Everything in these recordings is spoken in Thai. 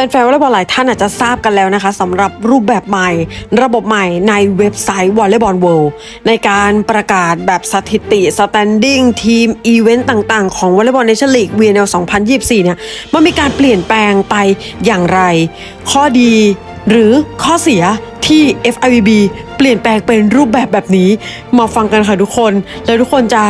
แฟนๆวอลเลย์บอลหลายท่านอาจจะทราบกันแล้วนะคะสำหรับรูปแบบใหม่ ระบบใหม่ในเว็บไซต์วอลเลย์บอลเวิลด์ในการประกาศแบบสถิติ standing ทีมอีเวนต์ต่างๆ ของวอลเลย์บอลเนชั่นลีก VNL 2024 เนี่ยมันมีการเปลี่ยนแปลงไปอย่างไร ข้อดีหรือข้อเสียที่ FIVB เปลี่ยนแปลงเป็นรูปแบบแบบนี้ มาฟังกันค่ะทุกคน แล้วทุกคนจะ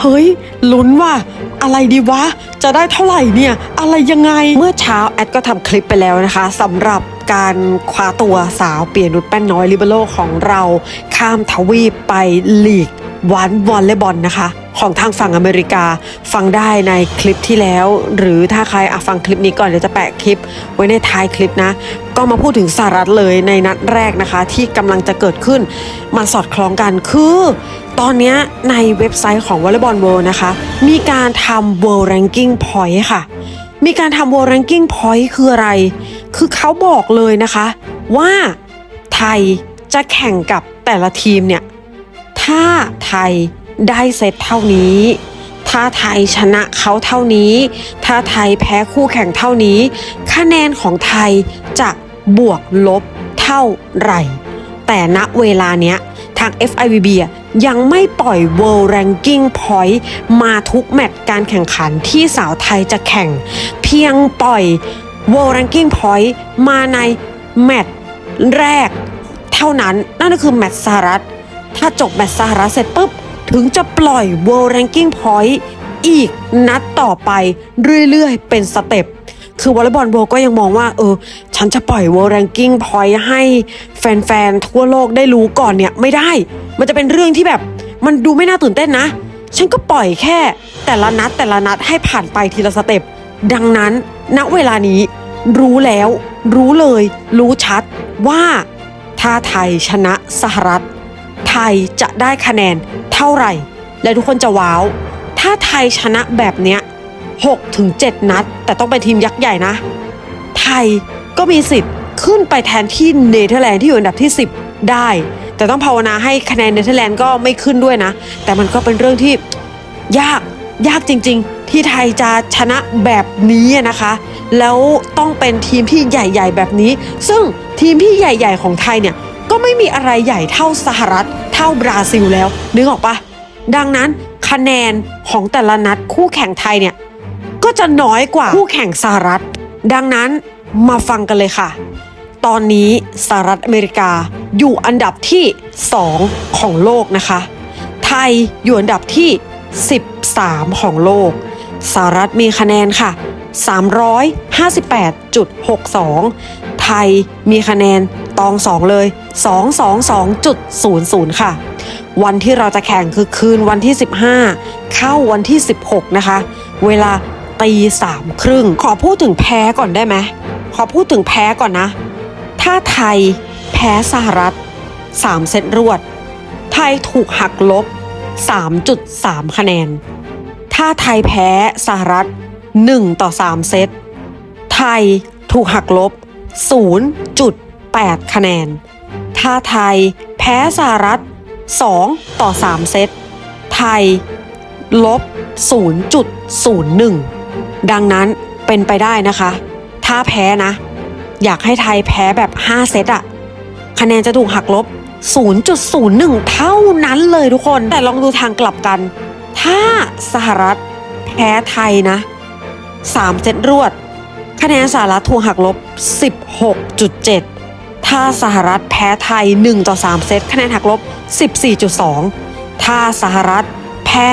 เฮ้ย ลุ้นว่ะ อะไรดีวะ จะได้เท่าไหร่เนี่ย อะไรยังไง เมื่อเช้าแอดก็ทำคลิปไปแล้วนะคะสำหรับการคว้าตัวสาวเปียนุชแป้นน้อยลิเบโรของเรา ข้ามทวีปไปลีกวันวอลเลย์บอลนะคะ ของทางฝั่งอเมริกา ฟังได้ในคลิปที่แล้ว หรือถ้าใครอฟังคลิปนี้ก่อนเดี๋ยวจะแปะคลิป ไว้ในท้ายคลิปนะ ก็มาพูดถึงสหรัฐเลยในนัดแรกนะคะ ที่กำลังจะเกิดขึ้นมันสอดคล้องกันคือตอนนี้ในเว็บไซต์ของ Volleyball World นะคะ มีการทำ World Ranking Point ค่ะ มีการทำ World Ranking Point คืออะไร คือเขาบอกเลยนะคะ ว่าไทยจะแข่งกับแต่ละทีมเนี่ย ถ้าไทย ได้เซตเท่านี้ ถ้าไทยชนะเขาเท่านี้ ถ้าไทยแพ้คู่แข่งเท่านี้ คะแนนของไทยจะบวกลบเท่าไหร่ แต่ณเวลาเนี้ยทาง FIVB อะยังไม่ปล่อย World Ranking Point มาทุกแมตช์การแข่งขันที่สาวไทยจะแข่ง เพียงปล่อย World Ranking Point มาในแมตช์แรก เท่านั้นนั่นก็คือแมตช์สหรัฐ ถ้าจบแมตช์สหรัฐเสร็จปุ๊บ ถึงจะปล่อย World Ranking Point อีกนัดต่อไปเรื่อยๆ เป็นสเต็ปคือวอลเลย์บอลโบก็ยังมองว่า เออ ฉันจะปล่อย World Ranking Point ให้แฟนๆ ทั่วโลกได้รู้ก่อนเนี่ย ไม่ได้ มันจะเป็นเรื่องที่แบบมันดูไม่น่าตื่นเต้นนะ ฉันก็ปล่อยแค่ แต่ละนัดแต่ละนัดให้ผ่านไปทีละสเต็ปดังนั้นณเวลานี้รู้แล้ว รู้เลย รู้ชัดว่าถ้าไทยชนะสหรัฐ ไทยจะได้คะแนนเท่าไหร่ และทุกคนจะว้าว ถ้าไทยชนะแบบเนี้ย6ถึง7นัด แต่ต้องเป็นทีมยักษ์ใหญ่นะ ไทยก็มีสิทธิ์ขึ้นไปแทนที่เนเธอร์แลนด์ที่อยู่อันดับที่ 10 ได้ แต่ต้องภาวนาให้คะแนนเนเธอร์แลนด์ก็ไม่ขึ้นด้วยนะ แต่มันก็เป็นเรื่องที่ยากยากจริง ๆ ที่ไทยจะชนะแบบนี้นะคะ แล้วต้องเป็นทีมที่ใหญ่ ๆ แบบนี้ ซึ่งทีมที่ใหญ่ ๆ ของไทยเนี่ย ม่มีอะไรใหญ่เท่าสหรัฐ เท่าบราซิลแล้ว นึกออกปะดังนั้นคะแนนของแต่ละนัดคู่แข่งไทยเนี่ย ก็จะน้อยกว่าคู่แข่งสหรัฐ ดังนั้นมาฟังกันเลยค่ะ ตอนนี้สหรัฐอเมริกาอยู่อันดับที่ 2 ของโลกนะคะ ไทยอยู่อันดับที่ 13 ของโลกสหรัฐมีคะแนนค่ะ 358.62 ไทยมีคะแนนตอง 2 เลย 222.00 ค่ะ วันที่เราจะแข่งคือคืนวันที่ 15 เข้าวันที่ 16 นะคะ เวลาตีสามครึ่ง ขอพูดถึงแพ้ก่อนได้ไหม ขอพูดถึงแพ้ก่อนนะ ถ้าไทยแพ้สหรัฐ 3 เซตรวด ไทยถูกหักลบ 3.3 คะแนน ถ้าไทยแพ้สหรัฐ 1 ต่อ 3 เซต ไทยถูกหักลบ 0.8 คะแนน ถ้าไทยแพ้สหรัฐ 2 ต่อ 3 เซต ไทย ลบ 0.01 ดังนั้นเป็นไปได้นะคะ ถ้าแพ้นะ อยากให้ไทยแพ้แบบ 5 เซตอะคะแนนจะถูกหักลบ 0.01 เท่านั้นเลยทุกคน แต่ลองดูทางกลับกัน ถ้าสหรัฐแพ้ไทยนะ 3 เซตรวด คะแนนสหรัฐถูกหักลบ 16.7 ถ้าสหรัฐแพ้ไทย 1 ต่อ 3 เซต คะแนนหักลบ 14.2 ถ้าสหรัฐแพ้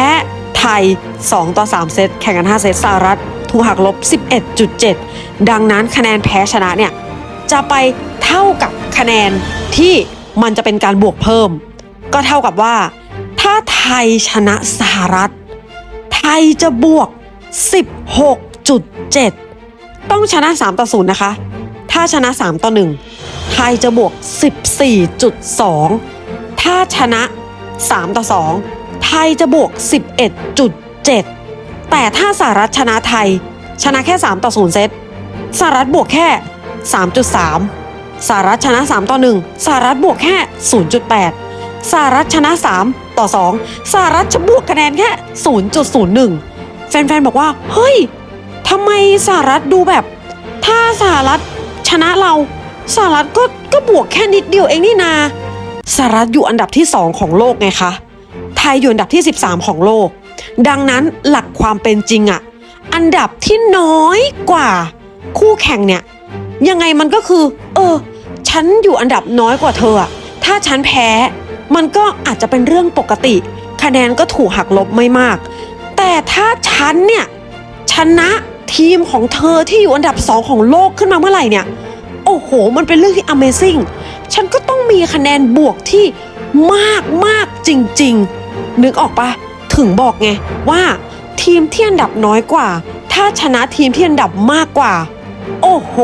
ไทย 2 ต่อ 3 เซต แข่งกัน 5 เซตสหรัฐถูกหักลบ 11.7 ดังนั้นคะแนนแพ้ชนะเนี่ย จะไปเท่ากับคะแนนที่มันจะเป็นการบวกเพิ่ม ก็เท่ากับว่า ถ้าไทยชนะสหรัฐ ไทยจะบวก 16.7ต้องชนะ 3 ต่อ 0 นะคะ ถ้าชนะ 3 ต่อ 1 ไทยจะบวก 14.2 ถ้าชนะ 3 ต่อ 2 ไทยจะบวก 11.7 แต่ถ้าสหรัฐชนะไทย ชนะแค่ 3 ต่อ 0 เซตสหรัฐบวกแค่ 3.3 สหรัฐชนะ 3 ต่อ 1 สหรัฐบวกแค่ 0.8 สหรัฐชนะ 3 ต่อ 2 สหรัฐจะบวกคะแนนแค่ 0.01 แฟนๆ บอกว่า เฮ้ย ทำไมสหรัฐดูแบบ ถ้าสหรัฐชนะเราสหรัฐก็ก็บวกแค่นิดเดียวเองนี่นาสหรัฐอยู่อันดับที่ 2 ของโลกไงคะ ไทยอยู่อันดับที่ 13 ของโลก ดังนั้นหลักความเป็นจริงอะอันดับที่น้อยกว่า คู่แข่งเนี่ย ยังไงมันก็คือ เออ ฉันอยู่อันดับน้อยกว่าเธออะถ้าฉันแพ้ มันก็อาจจะเป็นเรื่องปกติ คะแนนก็ถูกหักลบไม่มาก แต่ถ้าฉันเนี่ยชนะ ทีมของเธอที่อยู่อันดับสองของโลกขึ้นมาเมื่อไหร่เนี่ย โอ้โห มันเป็นเรื่องที่ Amazing ฉันก็ต้องมีคะแนนบวกที่มากมากจริง ๆ นึกออกปะถึงบอกไงว่าทีมที่อันดับน้อยกว่า ถ้าชนะทีมที่อันดับมากกว่า โอ้โห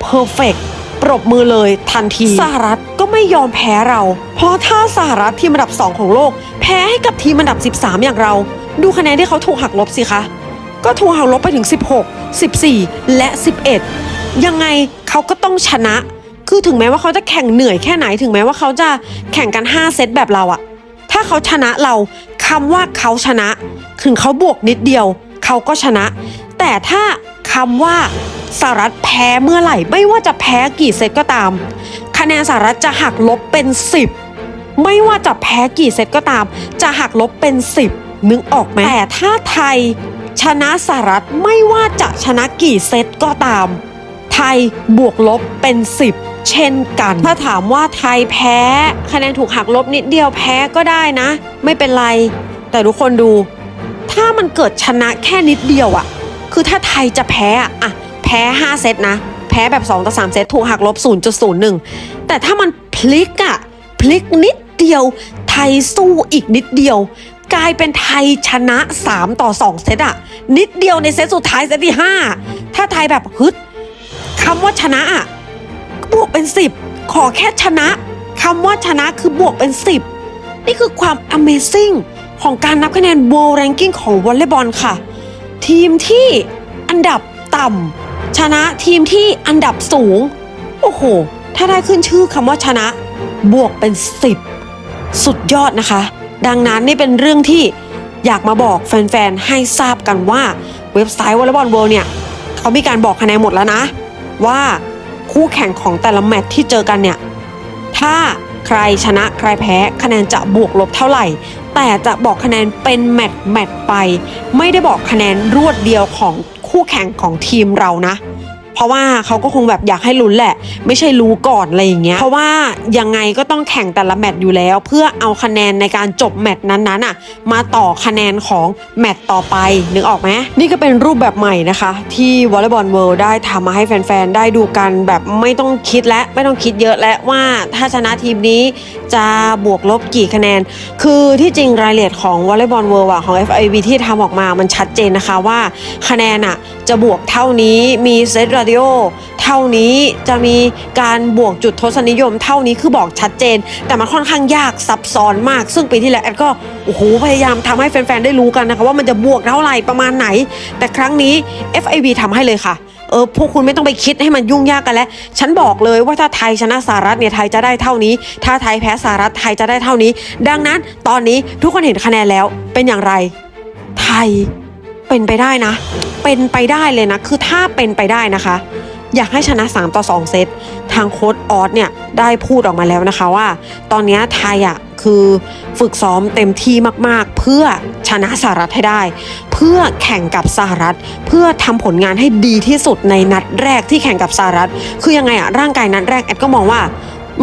เพอร์เฟกปรบมือเลยทันทีสหรัฐก็ไม่ยอมแพ้เรา เพราะถ้าสหรัฐทีมอันดับ 2 ของโลก แพ้ให้กับทีมอันดับ 13 อย่างเรา ดูคะแนนที่เขาถูกหักลบสิคะ ก็ถูกหักลบไปถึง 16 14 และ 11 ยังไงเขาก็ต้องชนะ คือถึงแม้ว่าเขาจะแข่งเหนื่อยแค่ไหนถึงแม้ว่าเขาจะแข่งกัน 5 เซตแบบเราอะถ้าเขาชนะเราคำว่าเขาชนะ ถึงเขาบวกนิดเดียว เขาก็ชนะ แต่ถ้าคำว่าสหรัฐแพ้เมื่อไหร่ ไม่ว่าจะแพ้กี่เซตก็ตาม คะแนนสหรัฐจะหักลบเป็น 10 ไม่ว่าจะแพ้กี่เซตก็ตาม จะหักลบเป็น 10 นึกออกไหมแต่ถ้าไทย ชนะสหรัฐไม่ว่าจะชนะกี่เซตก็ตาม ไทยบวกลบเป็น 10 เช่นกัน ถ้าถามว่าไทยแพ้ คะแนนถูกหักลบนิดเดียวแพ้ก็ได้นะ ไม่เป็นไร แต่ทุกคนดู ถ้ามันเกิดชนะแค่นิดเดียวอะคือถ้าไทยจะแพ้อะแพ้ 5 เซตนะ แพ้แบบ 2 ต่อ 3 เซตถูกหักลบ 0.01 แต่ถ้ามันพลิกอะพลิกนิดเดียว ไทยสู้อีกนิดเดียว กลายเป็นไทยชนะ 3 ต่อ 2 เซตอะนิดเดียวในเซตสุดท้ายเซตที่ 5 ถ้าไทยแบบฮึดคำว่าชนะอะบวกเป็น 10 ขอแค่ชนะคำว่าชนะคือบวกเป็น 10 นี่คือความ Amazing ของการนับคะแนน World Ranking ของวอลเลย์บอลค่ะ ทีมที่อันดับต่ำชนะทีมที่อันดับสูง โอ้โห ถ้าได้ขึ้นชื่อคำว่าชนะ บวกเป็น 10 สุดยอดนะคะ ดังนั้นนี่เป็นเรื่องที่อยากมาบอกแฟนๆ ให้ทราบกันว่าเว็บไซต์วอลเลย์บอลเวิลด์เนี่ยเขามีการบอกคะแนนหมดแล้วนะ ว่าคู่แข่งของแต่ละแมตช์ที่เจอกันเนี่ย ถ้าใครชนะใครแพ้คะแนนจะบวกลบเท่าไหร่ แต่จะบอกคะแนนเป็นแมตช์แมตช์ไป ไม่ได้บอกคะแนนรวดเดียวของคู่แข่งของทีมเรานะ เพราะว่าเขาก็คงแบบอยากให้ลุ้นแหละ ไม่ใช่รู้ก่อนอะไรอย่างเงี้ยเพราะว่ายังไงก็ต้องแข่งแต่ละแมตช์อยู่แล้ว เพื่อเอาคะแนนในการจบแมตช์นั้นๆอะมาต่อคะแนนของแมตช์ต่อไปนึกออกไหมนี่ก็เป็นรูปแบบใหม่นะคะ ที่วอลเลย์บอลเวิลด์ได้ทำมาให้แฟนๆได้ดูกันแบบไม่ต้องคิดและไม่ต้องคิดเยอะและว่าถ้าชนะทีมนี้จะบวกลบกี่คะแนน คือที่จริงรายละเอียดของวอลเลย์บอลเวิลด์ของ FIV ที่ทำออกมามันชัดเจนนะคะว่าคะแนนอะจะบวกเท่านี้มีเซตราดิโอเท่านี้จะมีการบวกจุดทศนิยม เท่านี้คือบอกชัดเจน แต่มันค่อนข้างยากซับซ้อนมาก ซึ่งปีที่แล้วแอดก็โอ้โหพยายามทำให้แฟนๆได้รู้กันนะคะว่ามันจะบวกเท่าไหร่ประมาณไหน แต่ครั้งนี้ FIV ทำให้เลยค่ะเออพวกคุณไม่ต้องไปคิดให้มันยุ่งยากกันแล้ว ฉันบอกเลยว่าถ้าไทยชนะสหรัฐเนี่ยไทยจะได้เท่านี้ ถ้าไทยแพ้สหรัฐไทยจะได้เท่านี้ ดังนั้นตอนนี้ทุกคนเห็นคะแนนแล้วเป็นอย่างไร ไทยเป็นไปได้นะ เป็นไปได้เลยนะ คือถ้าเป็นไปได้นะคะ อยากให้ชนะ 3 ต่อ 2 เซต ทางโค้ดออสเนี่ยได้พูดออกมาแล้วนะคะว่า ตอนนี้ไทยอะคือฝึกซ้อมเต็มที่มากๆ เพื่อชนะสหรัฐให้ได้ เพื่อแข่งกับสหรัฐ เพื่อทำผลงานให้ดีที่สุดในนัดแรกที่แข่งกับสหรัฐ คือยังไงอะร่างกายนัดแรกแอดก็มองว่า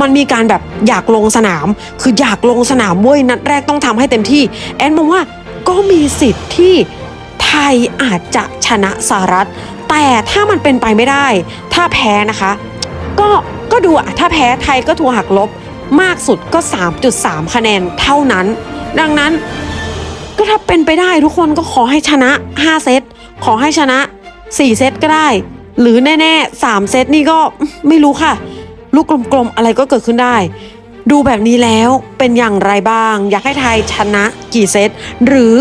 มันมีการแบบอยากลงสนาม คืออยากลงสนามเว้ยนัดแรกต้องทำให้เต็มที่ แอนมองว่าก็มีสิทธิ์ที่ ทยอาจจะชนะสหรัฐ แต่ถ้ามันเป็นไปไม่ได้ ถ้าแพ้นะคะ ก็ก็ดูอะถ้าแพ้ไทยก็ถูกหักลบมากสุดก็ 3.3 คะแนนเท่านั้น ดังนั้นก็ถ้าเป็นไปได้ทุกคนก็ขอให้ชนะ 5 เซตขอให้ชนะ 4 เซตก็ได้ หรือแน่ๆ 3 เซตนี่ก็ไม่รู้ค่ะ ลูกกลมๆ อะไรก็เกิดขึ้นได้ ดูแบบนี้แล้วเป็นอย่างไรบ้าง อยากให้ไทยชนะกี่เซตหรือ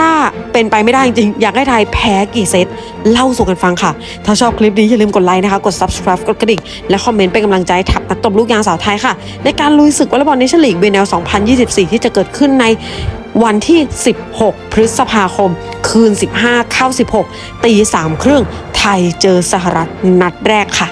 ถ้าเป็นไปไม่ได้จริงอยากให้ไทยแพ้กี่เซตเล่าสู่กันฟังค่ะ ถ้าชอบคลิปนี้อย่าลืมกดไลค์นะคะ กด subscribe กดกระดิ่ง และคอมเมนต์เป็นกำลังใจให้ทับนักตบลูกยางสาวไทยค่ะ ในการลุยศึกวอลเลย์บอลเนชั่นลีกเบนล2024 ที่จะเกิดขึ้นในวันที่ 16 พฤษภาคม คืน 15 เข้า 16 ตี3ครึ่งไทยเจอสหรัฐนัดแรกค่ะ